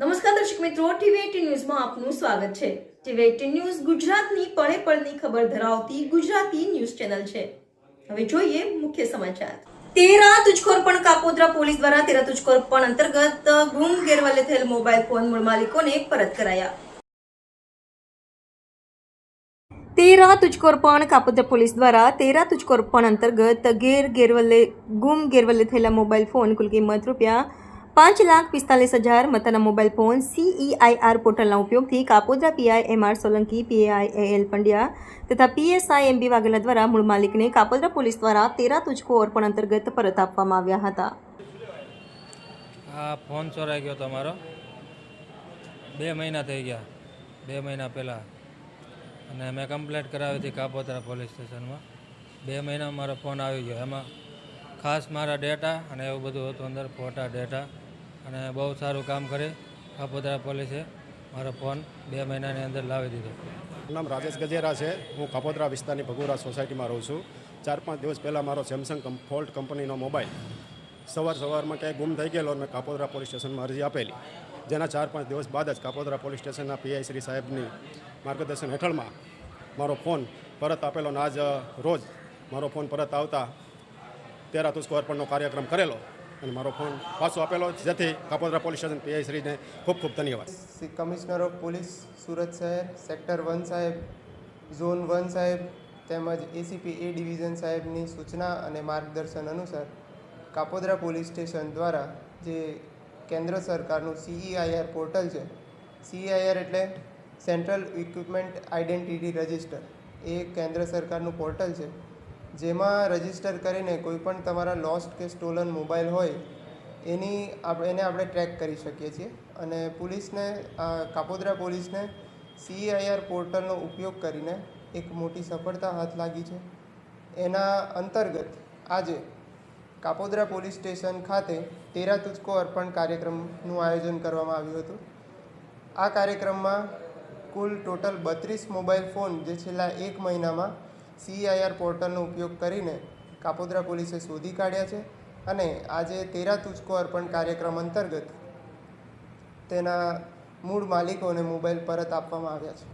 નમસ્કાર દર્શક મિત્રો ટીવી ન્યૂઝમાં આપનું સ્વાગત છે. ટીવી ન્યૂઝ ગુજરાતની પળે પળની ખબર ધરાવતી ગુજરાતી ન્યૂઝ ચેનલ છે. હવે જોઈએ મુખ્ય સમાચાર. તેરા તુજખોર કાપોદ્રા પોલીસ દ્વારા તેરા તુજખોર અંતર્ગત ગુમ ગેરવાલે થયેલ મોબાઈલ ફોન મૂળ માલિકોને પરત કરાયા. તેરા તુજકોરપણ કાપોદ્રા પોલીસ દ્વારા તેરા તુજકોરપણ અંતર્ગત ગેર ગેરવલે ગુમ ગેરવલે થયેલા મોબાઈલ ફોન કુલ કિંમત રૂપિયા પાંચ લાખ પિસ્તાલીસ હજાર મતાના મોબાઈલ ફોન સીઈઆઈઆર પોર્ટલના ઉપયોગથી Kapodra PI M R Solanki PAI A L Pandya તથા પીએસઆઈ એમ બી વાઘેલા દ્વારા મૂળ માલિકને કાપોદ્રા પોલીસ દ્વારા તેરા તુજકો અર્પણ અંતર્ગત પરત આપવામાં આવ્યા હતા. આ ફોન ચોરાઈ ગયો તમારો? બે મહિના થઈ ગયા. બે મહિના પહેલાં. અને મેં કમ્પ્લેટ કરાવી હતી કાપોતરા પોલીસ સ્ટેશનમાં. બે મહિના મારો ફોન આવી ગયો. એમાં ખાસ મારા ડેટા અને એવું બધું હતું અંદર ફોટા ડેટા. અને બહુ સારું કામ કરે કાપોતરા પોલીસે. મારો ફોન બે મહિનાની અંદર લાવી દીધો. નામ રાજેશ ગજેરા છે. હું કાપોદ્રા વિસ્તારની ભગુરા સોસાયટીમાં રહું છું. ચાર પાંચ દિવસ પહેલાં મારો સેમસંગ ફોલ્ટ કંપનીનો મોબાઈલ સવાર સવારમાં ક્યાંય ગુમ થઈ ગયેલો અને કાપોદ્રા પોલીસ સ્ટેશનમાં અરજી આપેલી. જેના ચાર પાંચ દિવસ બાદ જ કાપોદ્રા પોલીસ સ્ટેશનના પીઆઈ શ્રી સાહેબની માર્ગદર્શન હેઠળમાં મારો ફોન પરત આપેલો અને આજ રોજ મારો ફોન પરત આવતા તેરા તુસ્કો અર્પણનો કાર્યક્રમ કરેલો. અને મારો ફોન પાછો આપેલો જેથી કાપોદ્રા પોલીસ સ્ટેશન પીઆઈ શ્રીને ખૂબ ખૂબ ધન્યવાદ. કમિશનર ઓફ પોલીસ સુરત શહેર સેક્ટર વન સાહેબ, ઝોન વન સાહેબ તેમજ એસીપી એ ડિવિઝન સાહેબની સૂચના અને માર્ગદર્શન અનુસાર કાપોદ્રા પોલીસ સ્ટેશન દ્વારા જે કેન્દ્ર સરકારનું C E I R portal છે સીઈઆઈઆર એટલે સેન્ટ્રલ ઇક્વિપમેન્ટ આઇડેન્ટિટી રજિસ્ટર એ કેન્દ્ર સરકારનું પોર્ટલ છે. જેમાં રજિસ્ટર કરીને કોઈપણ તમારા લોસ્ટ કે સ્ટોલન મોબાઈલ હોય, એની એને આપણે ટ્રેક કરી શકીએ છીએ. અને પોલીસને કાપોદ્રા પોલીસને સીઆઈઆર પોર્ટલનો ઉપયોગ કરીને એક મોટી સફળતા હાથ લાગી છે. એના અંતર્ગત આજે કાપોદ્રા પોલીસ સ્ટેશન ખાતે તેરા તુચકો અર્પણ કાર્યક્રમનું આયોજન કરવામાં આવ્યું હતું. આ કાર્યક્રમમાં કુલ ટોટલ બત્રીસ મોબાઈલ ફોન જે છેલ્લા એક મહિનામાં સીઆઈઆર પોર્ટલનો ઉપયોગ કરીને કાપોદ્રા પોલીસે શોધી કાઢ્યા છે અને આજે તેરા તુચકો અર્પણ કાર્યક્રમ અંતર્ગત તેના મૂળ માલિકોને મોબાઈલ પરત આપવામાં આવ્યા છે.